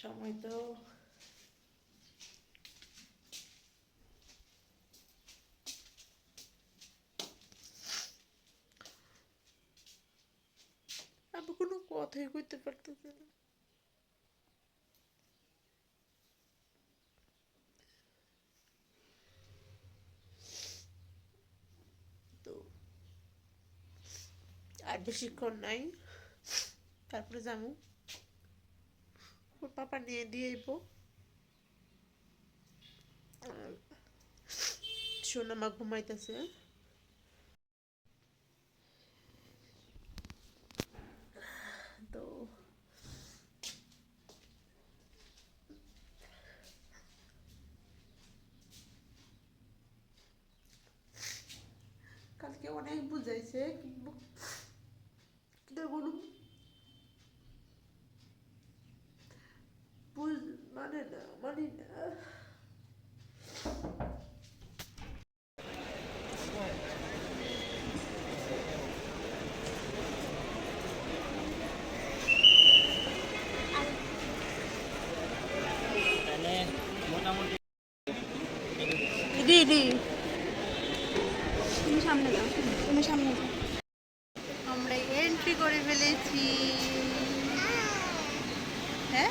সময় তো আমি কোনো কথাই কইতে পারতেছি না। তো আর বেশিক্ষণ নাই। তারপরে যাব। পাপা নিয়ে দিয়ে আইব সোনামা ঘুমাইতেছে। তো কালকে অনেক বুঝাইছে কিন্তু কিন্তু মানে না তুমি সামনে তুমি সামনে আমরা এন্ট্রি করে ফেলেছি। হ্যাঁ?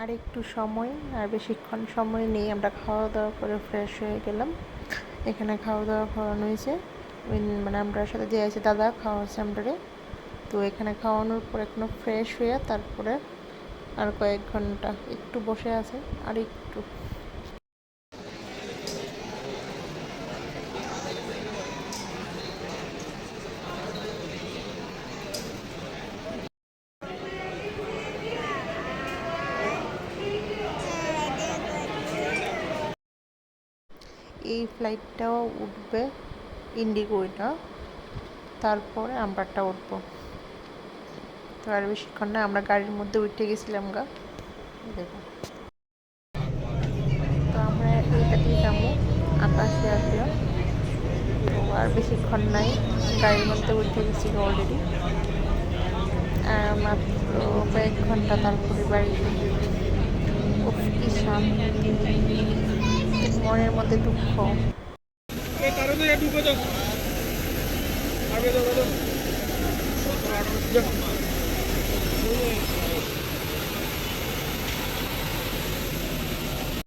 আর একটু সময়, আর বেশিক্ষণ সময় নেই, আমরা খাওয়া দাওয়া করে ফ্রেশ হয়ে গেলাম। এখানে খাওয়া দাওয়া খাওয়ানো হয়েছে মানে আমরা সাথে যে আছে দাদা খাওয়া হয়েছে আমরা তো এখানে খাওয়ানোর পর এখনও ফ্রেশ হয়ে তারপরে আর কয়েক ঘণ্টা একটু বসে আছে, আর একটু এই ফ্লাইটটাও উঠবে ইন্ডিগো এটা তারপরে আমরাটা উঠবো। তো আর বেশিক্ষণ না আমরা গাড়ির মধ্যে উঠে গেছিলাম গা। দেখো। তো আমরা এইটাতেই যাব আকাশে আসিয়া তো আর বেশিক্ষণ নাই গাড়ির মধ্যে উঠে গেছি অলরেডি আর মাত্র কয়েক ঘণ্টা তারপরে বাড়ি। উফ, কি শান্তি। মনের মধ্যে দুঃখ। আগে